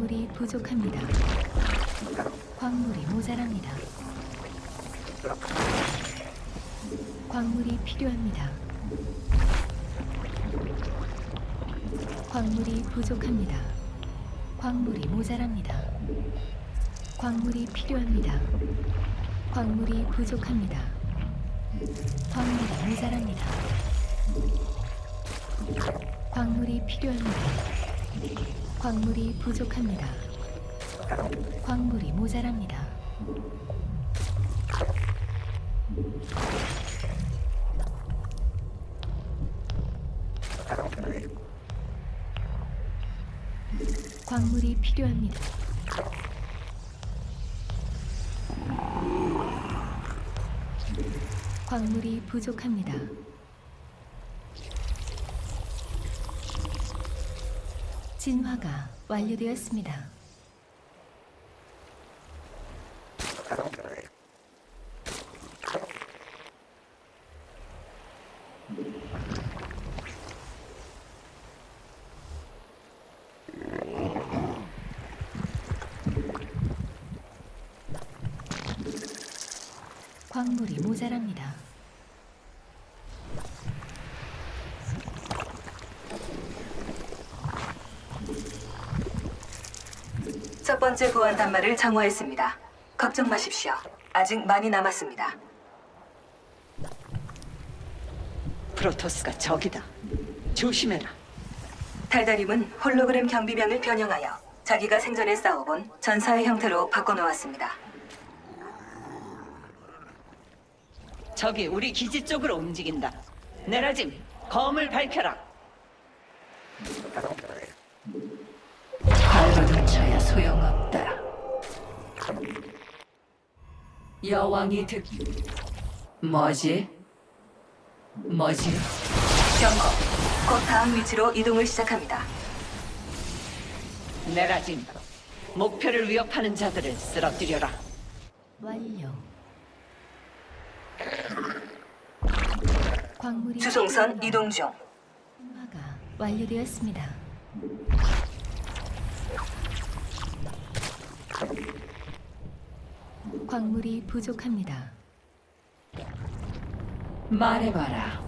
광물이 부족합니다. 광물이 모자랍니다. 광물이 필요합니다. 광물이 부족합니다. 광물이 모자랍니다. 광물이 필요합니다. 광물이 부족합니다. 광물이 모자랍니다. 광물이 필요합니다. 광물이 부족합니다. 광물이 모자랍니다. 광물이 필요합니다. 광물이 부족합니다. 진화가 완료되었습니다. 광물이 모자랍니다. 첫 번째 보안 단말을 정화했습니다. 걱정 마십시오. 아직 많이 남았습니다. 프로토스가 적이다. 조심해라. 달달임은 홀로그램 경비병을 변형하여 자기가 생전에 싸워본 전사의 형태로 바꿔놓았습니다. 적이 우리 기지 쪽으로 움직인다. 네라짐, 검을 밝혀라. 여왕이 듣... 뭐지? 뭐지? 경고. 곧 다음 위치로 이동을 시작합니다. 네라짐, 목표를 위협하는 자들을 쓰러뜨려라. 완료. 광물이 주송선. 이동 중. 진화가 완료되었습니다. 광물이 부족합니다. 말해봐라.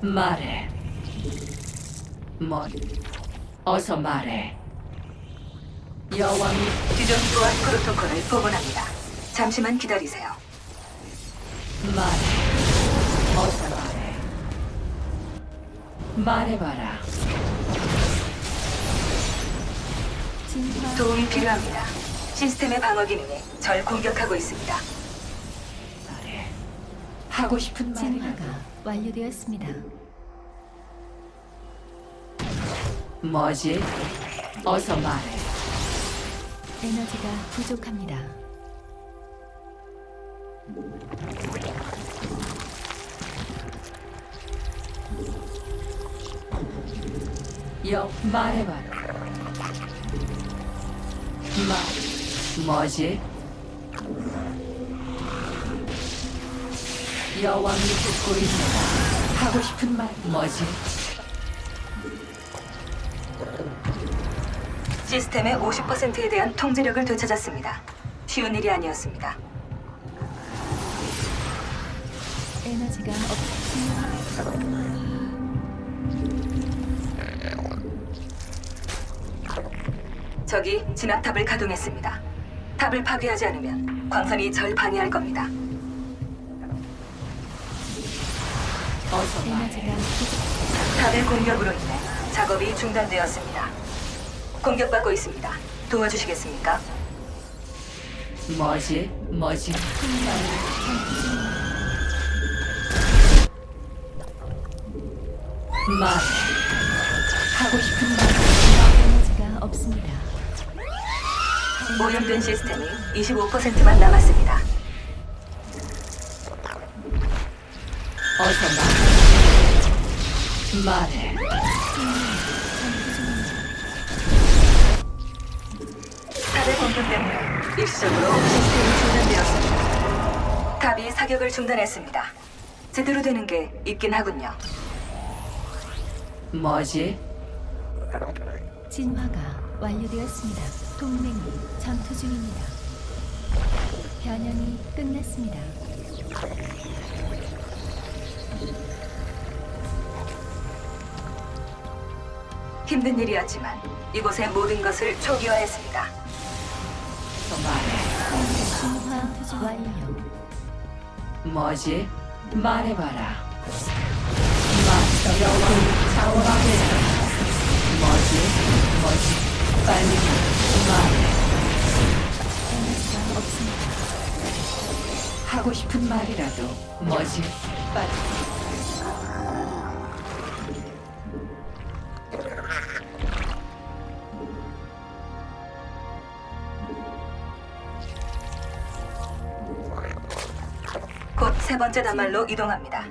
말해. 뭐? 어서 말해. 여왕이 기존 보안 프로토콜을 복원합니다. 잠시만 기다리세요. 말해. 어서 말해. 말해봐라. 도움이 필요합니다. 시스템의 방어 기능이 절 공격하고 있습니다. 말해. 하고 싶은 말이라도. 진화가 완료되었습니다. 뭐지? 어서 말해. 에너지가 부족합니다. 여 말해봐라. 말 뭐지? 여왕이 듣고 있노라. 하고 싶은 말 뭐지? 시스템의 50%에 대한 통제력을 되찾았습니다. 쉬운 일이 아니었습니다. 에너지가 없. 적이 진압탑을 가동했습니다. 탑을 파괴하지 않으면 광선이 절 방해할 겁니다. 어서 말해. 탑의 공격으로 인해 작업이 중단되었습니다. 공격받고 있습니다. 도와주시겠습니까? 뭐지? 뭐지? 말해. 하고 싶은 말. 에너지가 없습니다. 오염된 시스템이 25%만 남았습니다. 어서 말해. 말해. 탑의 공격 때문에 일시적으로 시스템이 중단되었습니다. 탑이 사격을 중단했습니다. 제대로 되는 게 있긴 하군요. 뭐지? 진화가 완료되었습니다. 동맹이 전투 중입니다. 변형이 끝났습니다. 힘든 일이었지만 이곳의 모든 것을 초기화했습니다. 중 완료. 뭐지? 말해봐라. 마스터 여왕이 자원하게. 하고 싶은 말이라도 뭐지? 빨리. 곧세 번째 단말로 이동합니다.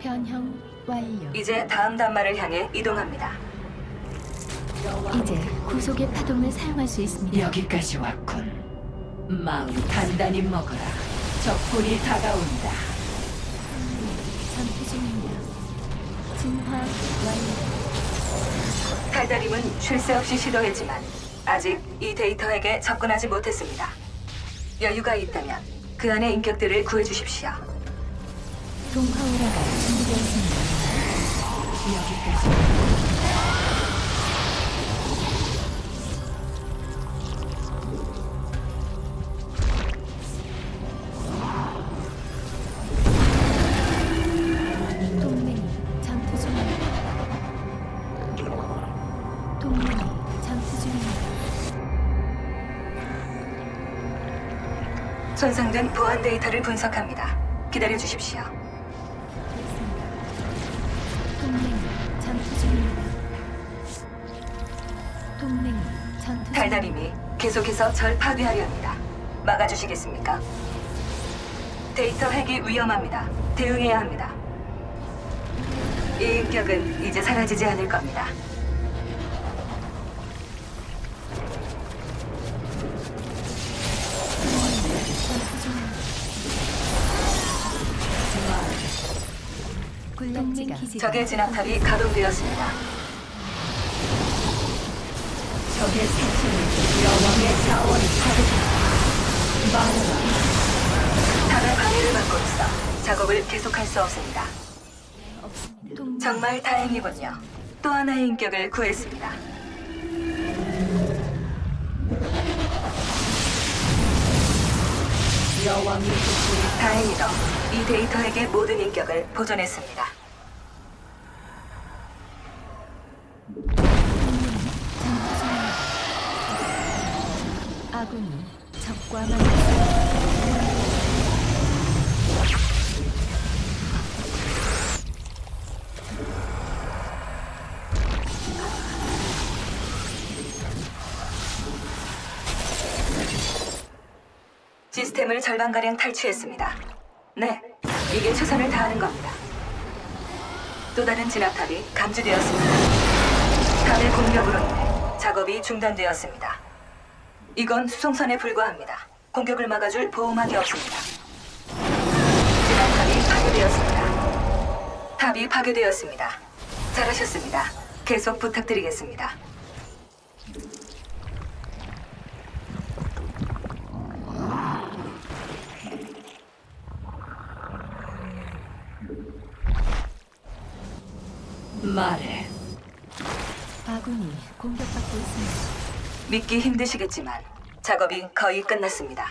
변형 완료. 이제 다음 단말을 향해 이동합니다. 이제 구속의 파동을 사용할 수 있습니다. 여기까지 왔군. 마음 단단히 먹어라. 적군이 다가온다. 전투 중입니다. 진화 완료. 달달임은 쉴 새 없이 시도했지만 아직 이 데이터에게 접근하지 못했습니다. 여유가 있다면 그 안의 인격들을 구해주십시오. 동화 오라가 손상된 보안 데이터를 분석합니다. 기다려 주십시오. 달달임이 계속해서 절 파괴하려 합니다. 막아주시겠습니까? 데이터 핵이 위험합니다. 대응해야 합니다. 이 인격은 이제 사라지지 않을 겁니다. 굴렁지가 적의 진압탑이 가동되었습니다. 적의 여왕의 자원을 파괴한다. 말해라. 탑의 방해를 받고 있어 작업을 계속할 수 없습니다. 정말 다행이군요. 또 하나의 인격을 구했습니다. 다행히도 이 데이터에게 모든 인격을 보존했습니다. 아군이 적과 만났습니다. 시스템을 절반가량 탈취했습니다. 네, 이게 최선을 다하는 겁니다. 또 다른 진압탑이 감지되었습니다. 탑의 공격으로 인해 작업이 중단되었습니다. 이건 수송선에 불과합니다. 공격을 막아줄 보호막이 없습니다. 진압탑이 파괴되었습니다. 탑이 파괴되었습니다. 잘하셨습니다. 계속 부탁드리겠습니다. 말해. 아군이 공격받고 있습니다. 믿기 힘드시겠지만 작업이 거의 끝났습니다.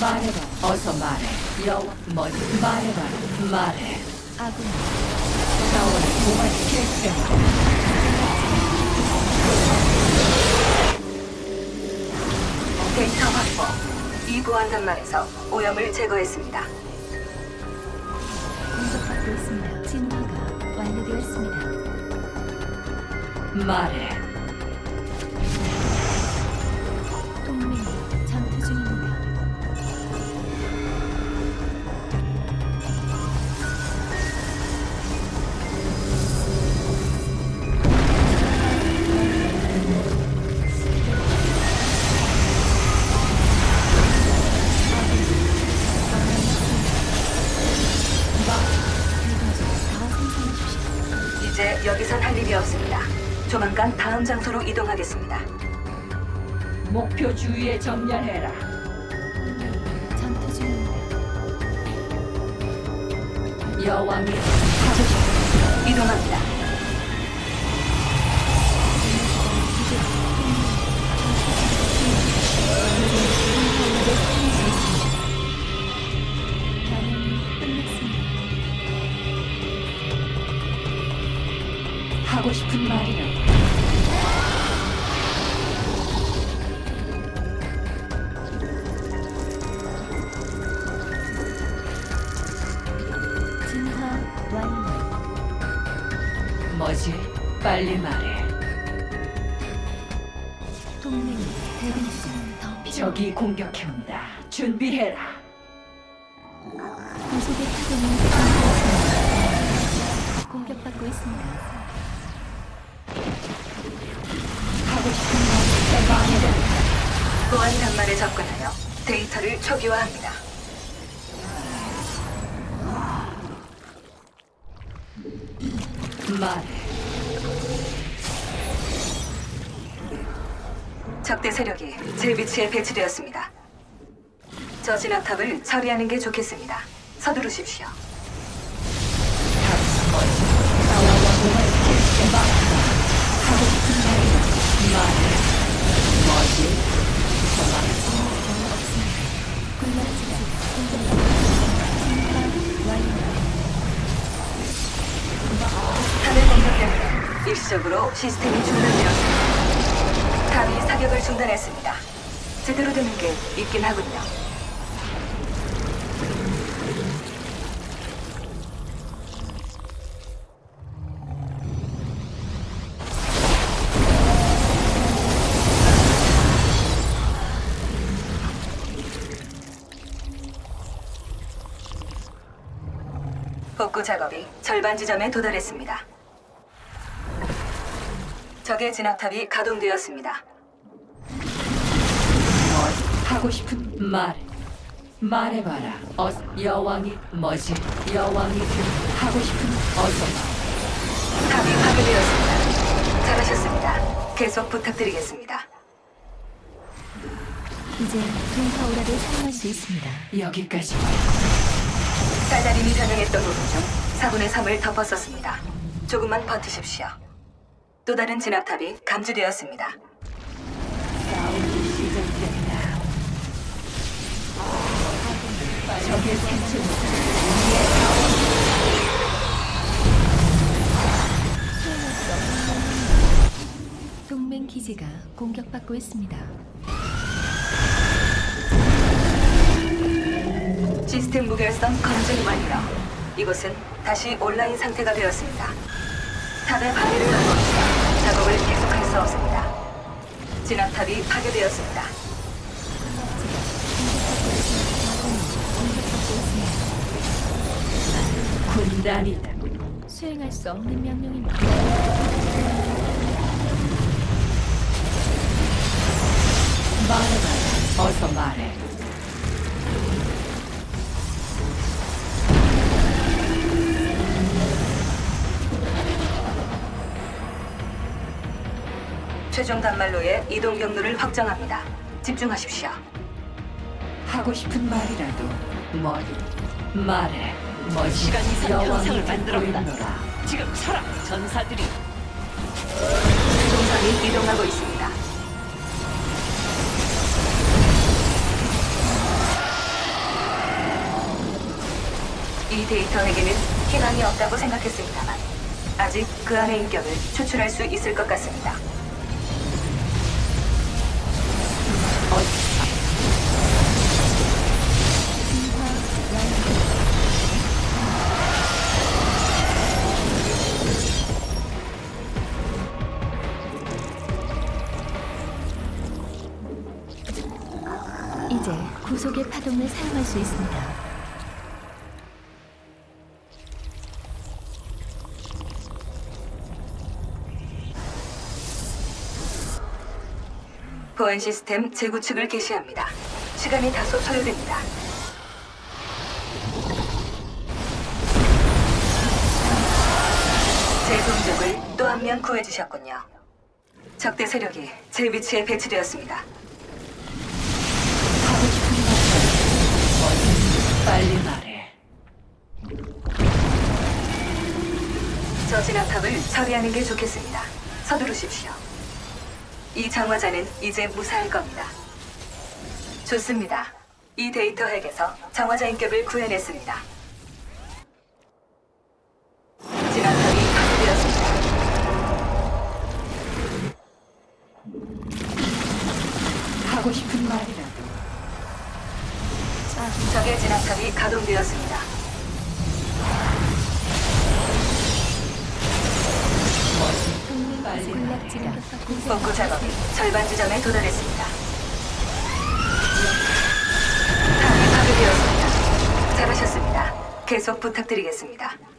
말해봐. 어서 말해. 여왕 뭐지? 말해봐. 말해. 아군이 자원을 때마다 데이터 확보. 이 보안 단말에서 오염을 제거했습니다. 공격받고 있습니다. 진화가 완료되었습니다. 말해. 장소로 이동하겠습니다. 목표 주위에. 전투 중입니다. 여왕이 싶은 이동합니다. 공격받고 있습니다. 하고 싶은 말이 말해라. 보안 단말에 접근하여 데이터를 초기화합니다. 말해. 적대 세력이 제 위치에 배치되었습니다. 저 진압탑을 처리하는 게 좋겠습니다. 서두르십시오. 일시적으로 시스템이 중단되었습니다. 탑이 사격을 중단했습니다. 제대로 되는 게 있긴 하군요. 복구 작업이 절반 지점에 도달했습니다. 적의 진압탑이 가동되었습니다. 하고 싶은 말. 말해봐라. 어 여왕이 뭐지? 여왕이 하고 싶은 어서 말. 탑이 파괴되었습니다. 잘하셨습니다. 계속 부탁드리겠습니다. 이제 동파 오라를 사용할 수 있습니다. 여기까지. 달달임이 변형했던 부분 중 4분의 3을 덮었었습니다. 조금만 버티십시오. 또 다른 진압탑이 감지되었습니다. 동맹 기지가 공격받고 있습니다. 시스템 무결성 검증 완료. 이곳은 다시 온라인 상태가 되었습니다. 탑의 방해를 받고 있어 작업을 계속할 수 없습니다. 진압탑이 파괴되었습니다. 군단이다. 수행할 수 없는 명령입니다. 말해봐라. 어서 말해. 최종 단말로의 이동 경로를 확정합니다. 집중하십시오. 하고 싶은 말이라도 뭐니? 말해. 뭐지? 시간 이상 현상을 만들었다. 지금 서라 전사들이 동선이 이동하고 있습니다. 이 데이터에게는 희망이 없다고 생각했습니다만 아직 그 안의 인격을 추출할 수 있을 것 같습니다. 파동을 사용할 수 있습니다. 보안 시스템 재구축을 개시합니다. 시간이 다소 소요됩니다. 제 동족을 또 한 명 구해주셨군요. 적대 세력이 제 위치에 배치되었습니다. 빨리 말해. 저 진압탑을 처리하는 게 좋겠습니다. 서두르십시오. 이 장화자는 이제 무사할 겁니다. 좋습니다. 이 데이터 핵에서 장화자 인격을 구해냈습니다. 진압탑이 파괴되었습니다. 하고 싶은 말이라도 적의 진압탑이 가동되었습니다. 군락지가 복구 작업이 절반 지점에 도달했습니다. 탑이 파괴되었습니다. 잘하셨습니다. 계속 부탁드리겠습니다.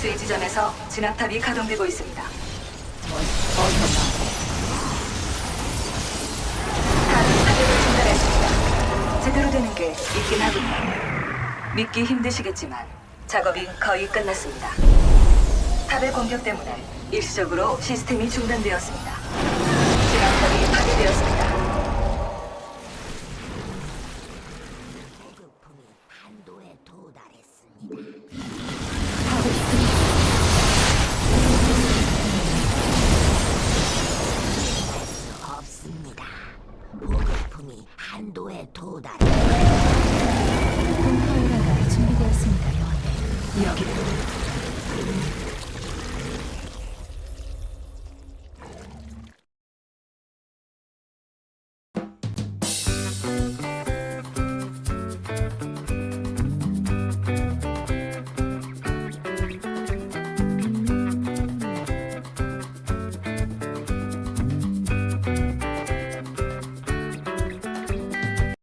다수의 지점에서 진압탑이 가동되고 있습니다. 탑이 사격을 중단했습니다. 제대로 되는 게 있긴 하군요. 믿기 힘드시겠지만 작업이 거의 끝났습니다. 탑의 공격 때문에 일시적으로 시스템이 중단되었습니다. 진압탑이 파괴되었습니다. 한도에 도달했습니다. 동파오라가 준비되었습니다, 여왕님. 여기를